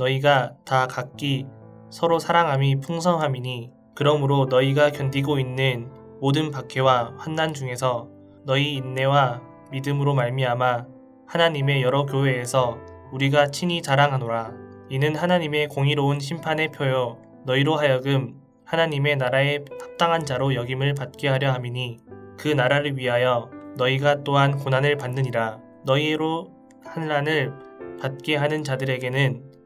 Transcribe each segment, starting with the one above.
너희가 다 각기 서로 사랑함이 풍성함이니 그러므로 너희가 견디고 있는 모든 박해와 환난 중에서 너희 인내와 믿음으로 말미암아 하나님의 여러 교회에서 우리가 친히 자랑하노라. 이는 하나님의 공의로운 심판의 표요. 너희로 하여금 하나님의 나라에 합당한 자로 여김을 받게 하려 함이니 그 나라를 위하여 너희가 또한 고난을 받느니라. 너희로 환난을 받게 하는 자들에게는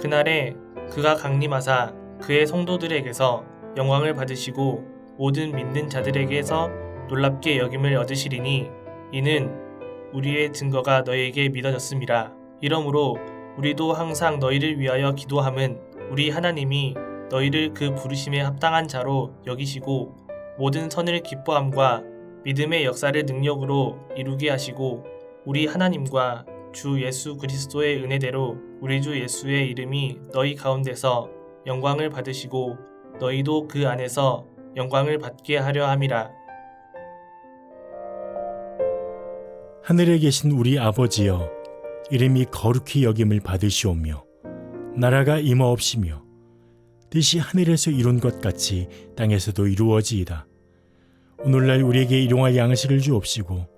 그날에 그가 강림하사 그의 성도들에게서 영광을 받으시고 모든 믿는 자들에게서 놀랍게 여김을 얻으시리니 이는 우리의 증거가 너희에게 믿어졌음이라. 이러므로 우리도 항상 너희를 위하여 기도함은 우리 하나님이 너희를 그 부르심에 합당한 자로 여기시고 모든 선을 기뻐함과 믿음의 역사를 능력으로 이루게 하시고 우리 하나님과 주 예수 그리스도의 은혜대로 우리 주 예수의 이름이 너희 가운데서 영광을 받으시고 너희도 그 안에서 영광을 받게 하려 함이라. 하늘에 계신 우리 아버지여 이름이 거룩히 여김을 받으시오며 나라가 임하옵시며 뜻이 하늘에서 이룬 것 같이 땅에서도 이루어지이다. 오늘날 우리에게 일용할 양식을 주옵시고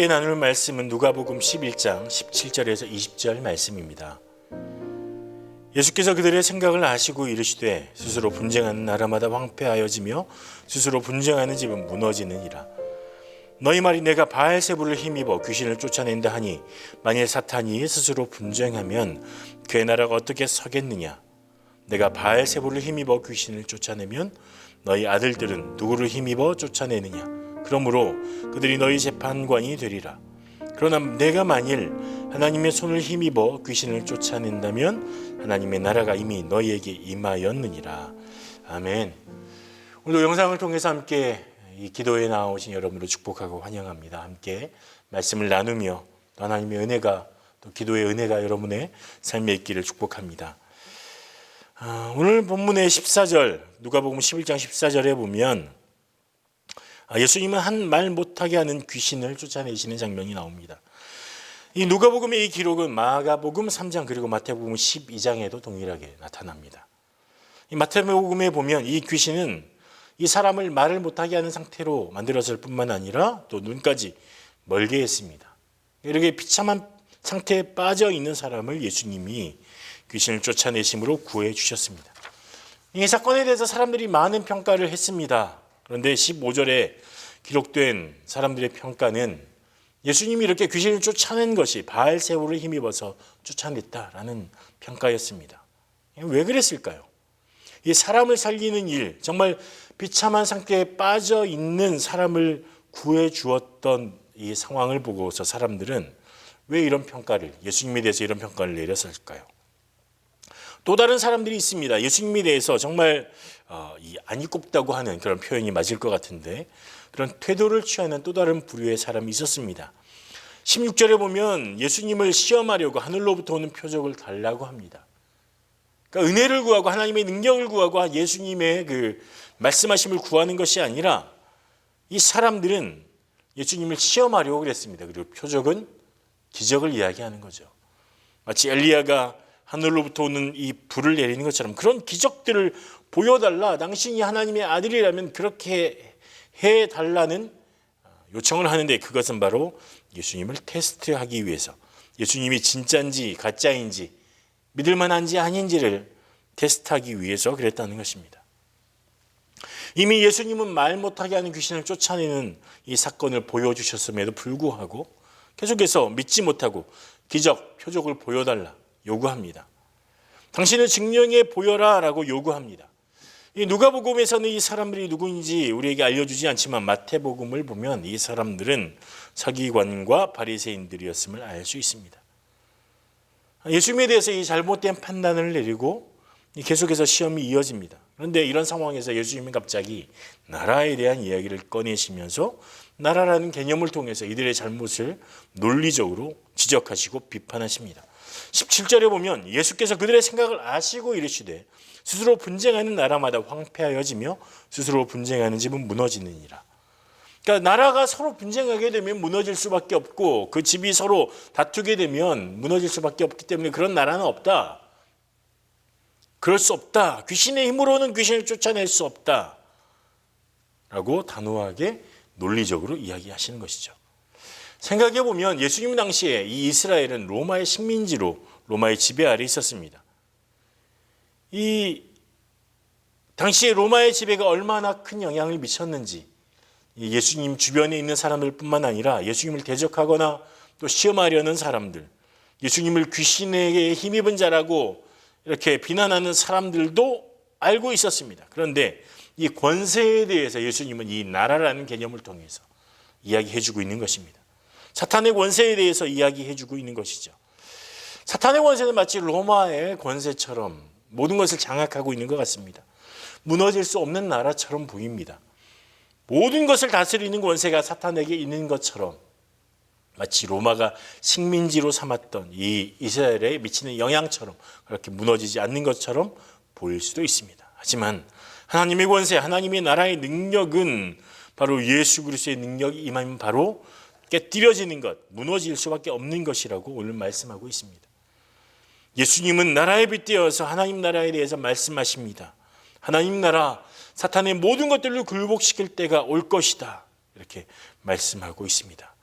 함께 나눌 말씀은 누가복음 11장 17절에서 20절 말씀입니다. 예수께서 그들의 생각을 아시고 이르시되 스스로 분쟁하는 나라마다 황폐하여지며 스스로 분쟁하는 집은 무너지느니라. 너희 말이 내가 바알세불을 힘입어 귀신을 쫓아낸다 하니 만일 사탄이 스스로 분쟁하면 그의 나라가 어떻게 서겠느냐? 내가 바알세불을 힘입어 귀신을 쫓아내면 너희 아들들은 누구를 힘입어 쫓아내느냐? 그러므로 그들이 너희 재판관이 되리라. 그러나 내가 만일 하나님의 손을 힘입어 귀신을 쫓아낸다면 하나님의 나라가 이미 너희에게 임하였느니라. 아멘. 오늘 영상을 통해서 함께 이 기도에 나오신 여러분을 축복하고 환영합니다. 함께 말씀을 나누며 또 하나님의 은혜가 또 기도의 은혜가 여러분의 삶에 있기를 축복합니다. 아, 오늘 본문의 14절 누가복음 11장 14절에 보면 아, 예수님은 한 말 못하게 하는 귀신을 쫓아내시는 장면이 나옵니다. 이 누가복음의 이 기록은 마가복음 3장 그리고 마태복음 12장에도 동일하게 나타납니다. 이 마태복음에 보면 이 귀신은 이 사람을 말을 못하게 하는 상태로 만들었을 뿐만 아니라 또 눈까지 멀게 했습니다. 이렇게 비참한 상태에 빠져 있는 사람을 예수님이 귀신을 쫓아내심으로 구해 주셨습니다. 이 사건에 대해서 사람들이 많은 평가를 했습니다. 그런데 15절에 기록된 사람들의 평가는 예수님이 이렇게 귀신을 쫓아낸 것이 바알세우를 힘입어서 쫓아냈다라는 평가였습니다. 왜 그랬을까요? 이 사람을 살리는 일, 정말 비참한 상태에 빠져 있는 사람을 구해 주었던 이 상황을 보고서 사람들은 왜 이런 평가를 예수님에 대해서 이런 평가를 내렸을까요? 또 다른 사람들이 있습니다. 예수님에 대해서 정말 어, 이 안이 꼽다고 하는 그런 표현이 맞을 것 같은데 그런 태도를 취하는 또 다른 부류의 사람이 있었습니다. 16절에 보면 예수님을 시험하려고 하늘로부터 오는 표적을 달라고 합니다. 그러니까 은혜를 구하고 하나님의 능력을 구하고 예수님의 그 말씀하심을 구하는 것이 아니라 이 사람들은 예수님을 시험하려고 그랬습니다. 그리고 표적은 기적을 이야기하는 거죠. 마치 엘리야가 하늘로부터 오는 이 불을 내리는 것처럼 그런 기적들을 보여달라. 당신이 하나님의 아들이라면 그렇게 해달라는 요청을 하는데 그것은 바로 예수님을 테스트하기 위해서 예수님이 진짜인지 가짜인지 믿을 만한지 아닌지를 테스트하기 위해서 그랬다는 것입니다. 이미 예수님은 말 못하게 하는 귀신을 쫓아내는 이 사건을 보여주셨음에도 불구하고 계속해서 믿지 못하고 기적, 표적을 보여달라 요구합니다. 당신을 증명해 보여라 라고 요구합니다. 이 누가복음에서는 이 사람들이 누구인지 우리에게 알려주지 않지만 마태복음을 보면 이 사람들은 서기관과 바리새인들이었음을 알 수 있습니다. 예수님에 대해서 이 잘못된 판단을 내리고 계속해서 시험이 이어집니다. 그런데 이런 상황에서 예수님은 갑자기 나라에 대한 이야기를 꺼내시면서 나라라는 개념을 통해서 이들의 잘못을 논리적으로 지적하시고 비판하십니다. 17절에 보면 예수께서 그들의 생각을 아시고 이르시되 스스로 분쟁하는 나라마다 황폐하여지며 스스로 분쟁하는 집은 무너지느니라. 그러니까 나라가 서로 분쟁하게 되면 무너질 수밖에 없고 그 집이 서로 다투게 되면 무너질 수밖에 없기 때문에 그런 나라는 없다. 그럴 수 없다. 귀신의 힘으로는 귀신을 쫓아낼 수 없다. 라고 단호하게 논리적으로 이야기하시는 것이죠. 생각해 보면 예수님 당시에 이 이스라엘은 로마의 식민지로 로마의 지배 아래 있었습니다. 이 당시에 로마의 지배가 얼마나 큰 영향을 미쳤는지 예수님 주변에 있는 사람들뿐만 아니라 예수님을 대적하거나 또 시험하려는 사람들, 예수님을 귀신에게 힘입은 자라고 이렇게 비난하는 사람들도 알고 있었습니다. 그런데 이 권세에 대해서 예수님은 이 나라라는 개념을 통해서 이야기해 주고 있는 것입니다. 사탄의 권세에 대해서 이야기해 주고 있는 것이죠. 사탄의 권세는 마치 로마의 권세처럼 모든 것을 장악하고 있는 것 같습니다. 무너질 수 없는 나라처럼 보입니다. 모든 것을 다스리는 권세가 사탄에게 있는 것처럼 마치 로마가 식민지로 삼았던 이 이스라엘에 미치는 영향처럼 그렇게 무너지지 않는 것처럼 보일 수도 있습니다. 하지만 하나님의 권세, 하나님의 나라의 능력은 바로 예수 그리스도의 능력이 임하면 바로 깨뜨려지는 것, 무너질 수밖에 없는 것이라고 오늘 말씀하고 있습니다. 예수님은 나라에 빗대어서 하나님 나라에 대해서 말씀하십니다. 하나님 나라, 사탄의 모든 것들을 굴복시킬 때가 올 것이다. 이렇게 말씀하고 있습니다.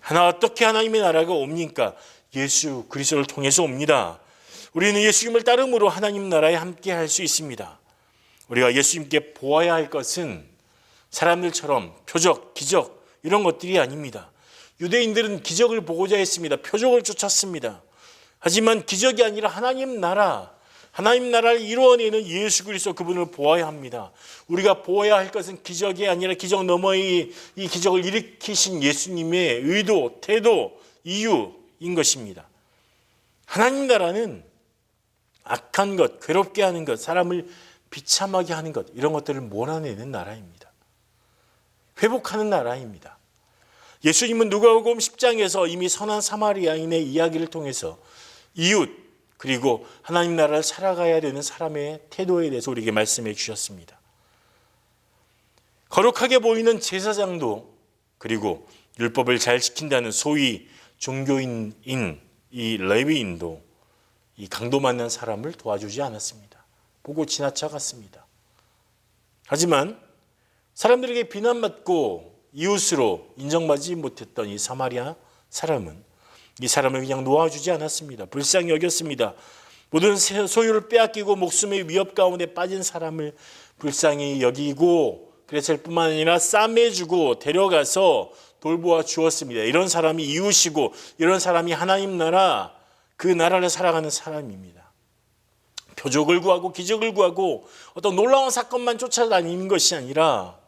하나 어떻게 하나님의 나라가 옵니까? 예수 그리스도를 통해서 옵니다. 우리는 예수님을 따름으로 하나님 나라에 함께 할 수 있습니다. 우리가 예수님께 보아야 할 것은 사람들처럼 표적, 기적 이런 것들이 아닙니다. 유대인들은 기적을 보고자 했습니다. 표적을 쫓았습니다. 하지만 기적이 아니라 하나님 나라, 하나님 나라를 이루어내는 예수 그리스도 그분을 보아야 합니다. 우리가 보아야 할 것은 기적이 아니라 기적 너머의 이 기적을 일으키신 예수님의 의도, 태도, 이유인 것입니다. 하나님 나라는 악한 것, 괴롭게 하는 것, 사람을 비참하게 하는 것 이런 것들을 몰아내는 나라입니다. 회복하는 나라입니다. 예수님은 누가복음 10장에서 이미 선한 사마리아인의 이야기를 통해서 이웃 그리고 하나님 나라를 살아가야 되는 사람의 태도에 대해서 우리에게 말씀해 주셨습니다. 거룩하게 보이는 제사장도 그리고 율법을 잘 지킨다는 소위 종교인인 이 레위인도 이 강도 만난 사람을 도와주지 않았습니다. 보고 지나쳐갔습니다. 하지만 사람들에게 비난받고 이웃으로 인정받지 못했던 이 사마리아 사람은 이 사람을 그냥 놓아주지 않았습니다. 불쌍히 여겼습니다. 모든 소유를 빼앗기고 목숨의 위협 가운데 빠진 사람을 불쌍히 여기고 그랬을 뿐만 아니라 싸매주고 데려가서 돌보아 주었습니다. 이런 사람이 이웃이고 이런 사람이 하나님 나라 그 나라를 살아가는 사람입니다. 표적을 구하고 기적을 구하고 어떤 놀라운 사건만 쫓아다니는 것이 아니라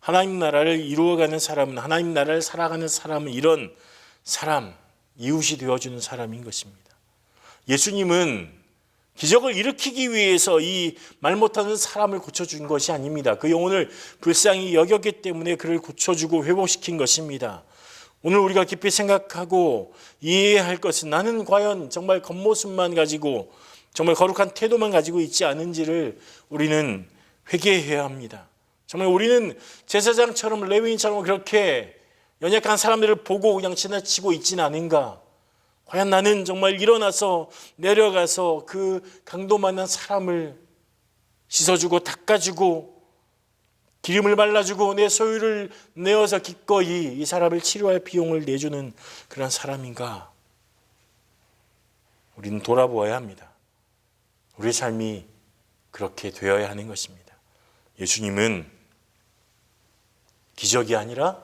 하나님 나라를 이루어가는 사람은 하나님 나라를 살아가는 사람은 이런 사람 이웃이 되어주는 사람인 것입니다. 예수님은 기적을 일으키기 위해서 이 말 못하는 사람을 고쳐준 것이 아닙니다. 그 영혼을 불쌍히 여겼기 때문에 그를 고쳐주고 회복시킨 것입니다. 오늘 우리가 깊이 생각하고 이해할 것은 나는 과연 정말 겉모습만 가지고 정말 거룩한 태도만 가지고 있지 않은지를 우리는 회개해야 합니다. 정말 우리는 제사장처럼 레위인처럼 그렇게 연약한 사람들을 보고 그냥 지나치고 있지는 않은가? 과연 나는 정말 일어나서 내려가서 그 강도 만난 사람을 씻어주고 닦아주고 기름을 발라주고 내 소유를 내어서 기꺼이 이 사람을 치료할 비용을 내주는 그런 사람인가? 우리는 돌아보아야 합니다. 우리의 삶이 그렇게 되어야 하는 것입니다. 예수님은 기적이 아니라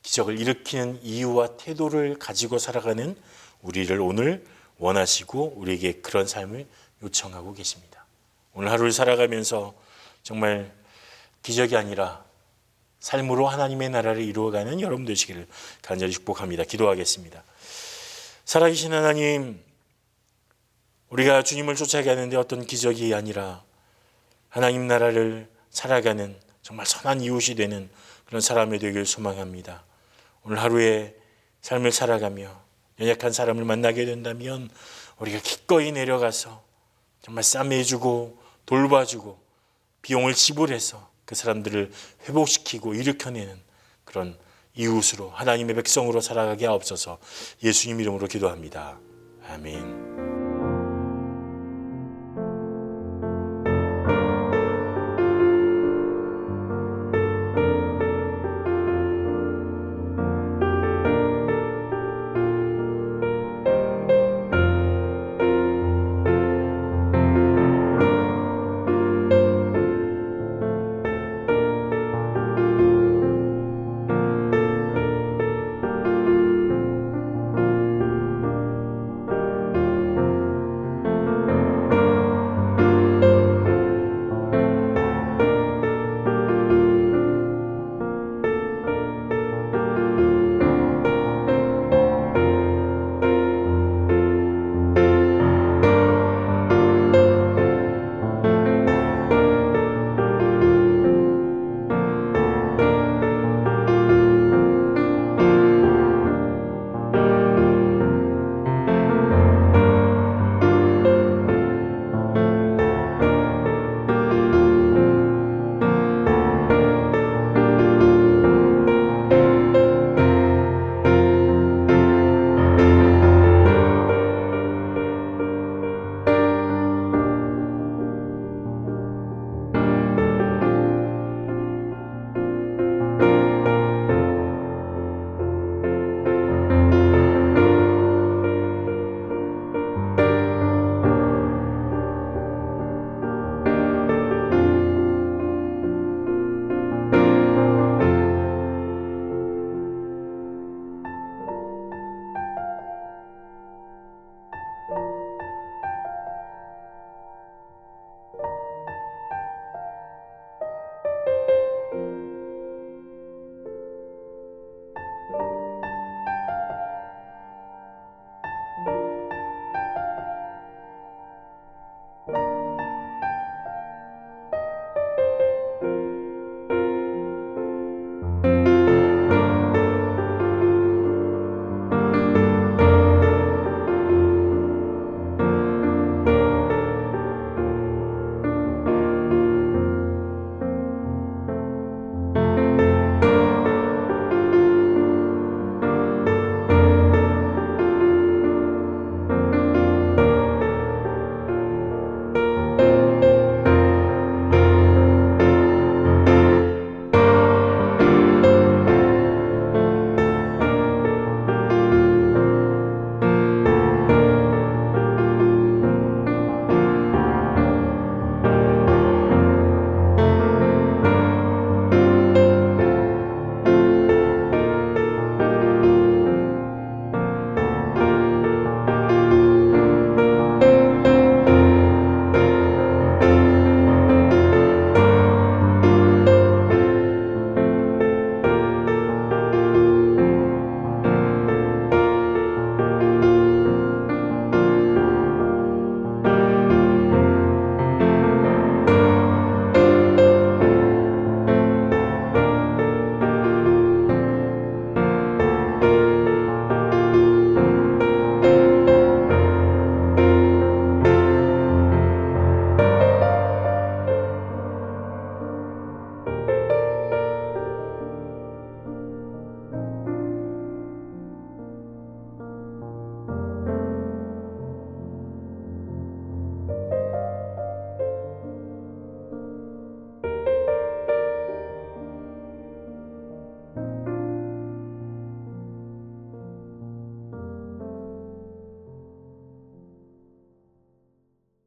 기적을 일으키는 이유와 태도를 가지고 살아가는 우리를 오늘 원하시고 우리에게 그런 삶을 요청하고 계십니다. 오늘 하루를 살아가면서 정말 기적이 아니라 삶으로 하나님의 나라를 이루어가는 여러분 되시기를 간절히 축복합니다. 기도하겠습니다. 살아계신 하나님, 우리가 주님을 쫓아가는데 어떤 기적이 아니라 하나님 나라를 살아가는 정말 선한 이웃이 되는 그런 사람이 되길 소망합니다. 오늘 하루에 삶을 살아가며 연약한 사람을 만나게 된다면 우리가 기꺼이 내려가서 정말 싸매주고 돌봐주고 비용을 지불해서 그 사람들을 회복시키고 일으켜내는 그런 이웃으로 하나님의 백성으로 살아가게 하옵소서 예수님 이름으로 기도합니다. 아멘.